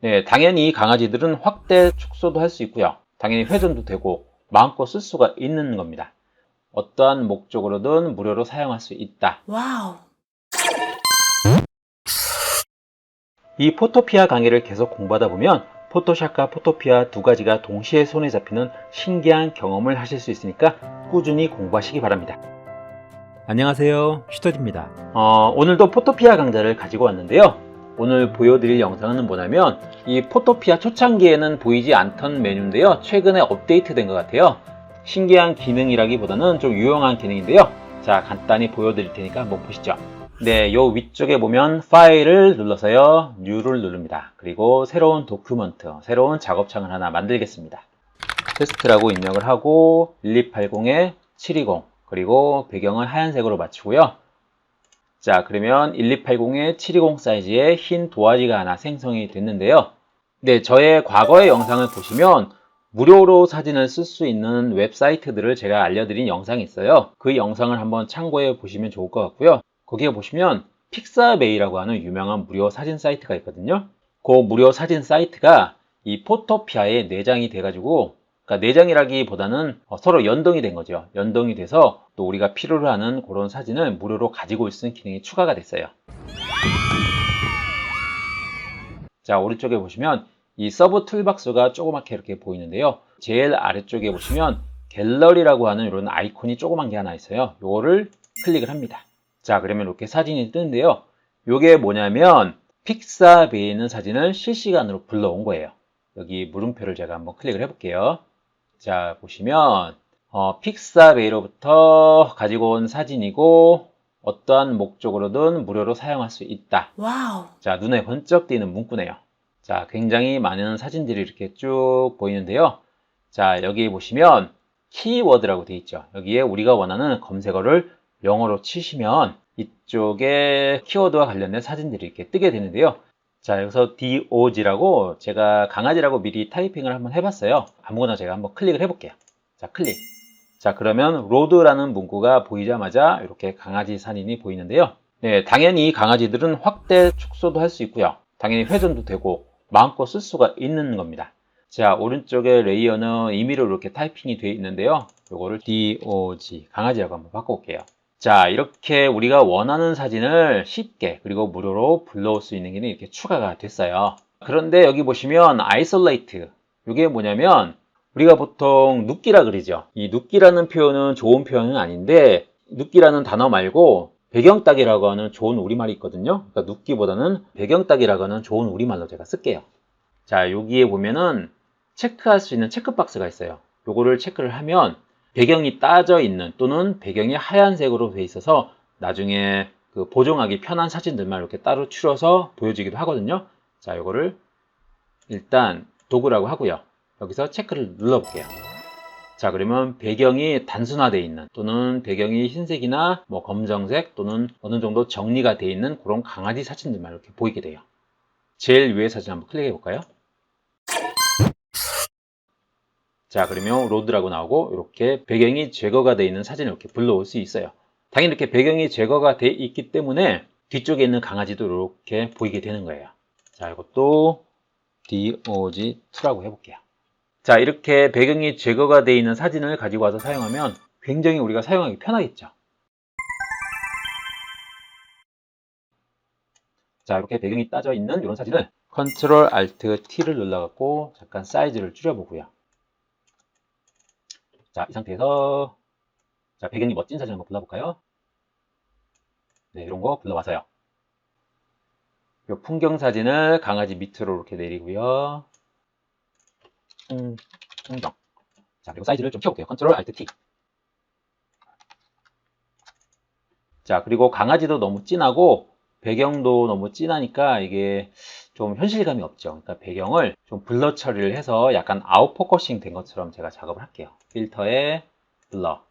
네, 당연히 이 강아지들은 확대 축소도 할 수 있고요. 당연히 회전도 되고 마음껏 쓸 수가 있는 겁니다. 어떠한 목적으로든 무료로 사용할 수 있다. 와우. 이 포토피아 강의를 계속 공부하다 보면 포토샵과 포토피아 두 가지가 동시에 손에 잡히는 신기한 경험을 하실 수 있으니까 꾸준히 공부하시기 바랍니다. 안녕하세요. 슈터디입니다. 어, 오늘도 포토피아 강좌를 가지고 왔는데요. 오늘 보여드릴 영상은 뭐냐면 이 포토피아 초창기에는 보이지 않던 메뉴인데요. 최근에 업데이트된 것 같아요. 신기한 기능이라기보다는 좀 유용한 기능인데요. 자, 간단히 보여드릴 테니까 한번 보시죠. 네, 요 위쪽에 보면 파일을 눌러서요. 뉴를 누릅니다. 그리고 새로운 도큐먼트, 새로운 작업창을 하나 만들겠습니다. 테스트라고 입력을 하고 1280에 720 그리고 배경은 하얀색으로 맞추고요. 자, 그러면 1280에 720 사이즈의 흰 도화지가 하나 생성이 됐는데요. 네, 저의 과거의 영상을 보시면 무료로 사진을 쓸 수 있는 웹사이트들을 제가 알려드린 영상이 있어요. 그 영상을 한번 참고해 보시면 좋을 것 같고요. 거기에 보시면 픽사베이라고 하는 유명한 무료 사진 사이트가 있거든요. 그 무료 사진 사이트가 이 포토피아에 내장이 돼가지고 그러니까 내장이라기보다는 어, 서로 연동이 된 거죠. 연동이 돼서 또 우리가 필요로 하는 그런 사진을 무료로 가지고 있는 기능이 추가가 됐어요. 자, 오른쪽에 보시면 이 서브 툴박스가 조그맣게 이렇게 보이는데요. 제일 아래쪽에 보시면 갤러리라고 하는 이런 아이콘이 조그만 게 하나 있어요. 요거를 클릭을 합니다. 자, 그러면 이렇게 사진이 뜨는데요. 요게 뭐냐면 픽사베이에 있는 사진을 실시간으로 불러온 거예요. 여기 물음표를 제가 한번 클릭을 해볼게요. 자, 보시면 어, 픽사베이로부터 가지고 온 사진이고 어떠한 목적으로든 무료로 사용할 수 있다. 와우. 자, 눈에 번쩍 띄는 문구네요. 자, 굉장히 많은 사진들이 이렇게 쭉 보이는데요. 자, 여기 보시면 키워드라고 되어 있죠. 여기에 우리가 원하는 검색어를 영어로 치시면 이쪽에 키워드와 관련된 사진들이 이렇게 뜨게 되는데요. 자, 여기서 DOG라고 제가 강아지라고 미리 타이핑을 한번 해봤어요. 아무거나 제가 한번 클릭을 해볼게요. 자, 클릭. 자, 그러면 로드라는 문구가 보이자마자 이렇게 강아지 사진이 보이는데요. 네, 당연히 이 강아지들은 확대 축소도 할 수 있고요. 당연히 회전도 되고 마음껏 쓸 수가 있는 겁니다. 자, 오른쪽에 레이어는 임의로 이렇게 타이핑이 되어 있는데요. 요거를 DOG, 강아지라고 한번 바꿔볼게요. 자, 이렇게 우리가 원하는 사진을 쉽게 그리고 무료로 불러올 수 있는 기능이 이렇게 추가가 됐어요. 그런데 여기 보시면 isolate, 이게 뭐냐면 우리가 보통 눕기라 그러죠. 이 눕기라는 표현은 좋은 표현은 아닌데 눕기라는 단어 말고 배경딱이라고 하는 좋은 우리말이 있거든요. 그러니까 눕기보다는 배경딱이라고 하는 좋은 우리말로 제가 쓸게요. 자, 여기에 보면은 체크할 수 있는 체크박스가 있어요. 요거를 체크를 하면 배경이 따져 있는 또는 배경이 하얀색으로 돼 있어서 나중에 그 보정하기 편한 사진들만 이렇게 따로 추려서 보여지기도 하거든요. 자, 요거를 일단 도구라고 하고요. 여기서 체크를 눌러볼게요. 자, 그러면 배경이 단순화되어 있는 또는 배경이 흰색이나 뭐 검정색 또는 어느 정도 정리가 되어 있는 그런 강아지 사진들만 이렇게 보이게 돼요. 제일 위에 사진 한번 클릭해 볼까요? 자, 그러면 로드라고 나오고 이렇게 배경이 제거가 되어 있는 사진을 이렇게 불러올 수 있어요. 당연히 이렇게 배경이 제거가 되어 있기 때문에 뒤쪽에 있는 강아지도 이렇게 보이게 되는 거예요. 자, 이것도 DOG2라고 해볼게요. 자, 이렇게 배경이 제거가 되어 있는 사진을 가지고 와서 사용하면 굉장히 우리가 사용하기 편하겠죠. 자, 이렇게 배경이 따져 있는 이런 사진을 Ctrl Alt T를 눌러갖고 잠깐 사이즈를 줄여보고요. 자, 이 상태에서 자, 배경이 멋진 사진 한번 불러볼까요? 네, 이런 거 불러와서요. 이 풍경 사진을 강아지 밑으로 이렇게 내리고요. 음, 풍경. 자, 그리고 사이즈를 좀 키워볼게요. 컨트롤 알트 T. 자, 그리고 강아지도 너무 진하고 배경도 너무 진하니까 이게 좀 현실감이 없죠. 그러니까 배경을 좀 블러 처리를 해서 약간 아웃포커싱 된 것처럼 제가 작업을 할게요. 필터에 블러,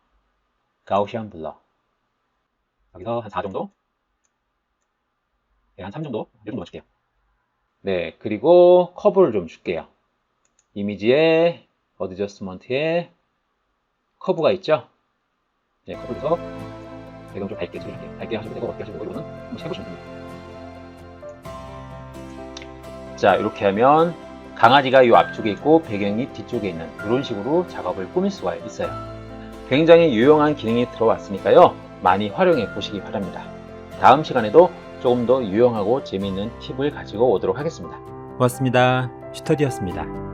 가우시안 블러. 여기서 한 4 정도? 네, 한3 정도? 이 정도 줄게요. 네, 그리고 커브를 좀 줄게요. 이미지에 어드저스먼트에 커브가 있죠? 네, 커브를 해서 배경 좀 밝게 처리할게요. 밝게 하셔도 되고 어떻게 하셔도 되고 이거는 한번 해보시면 됩니다. 자, 이렇게 하면 강아지가 이 앞쪽에 있고 배경이 뒤쪽에 있는 이런 식으로 작업을 꾸밀 수가 있어요. 굉장히 유용한 기능이 들어왔으니까요. 많이 활용해 보시기 바랍니다. 다음 시간에도 조금 더 유용하고 재미있는 팁을 가지고 오도록 하겠습니다. 고맙습니다. 슈터디였습니다.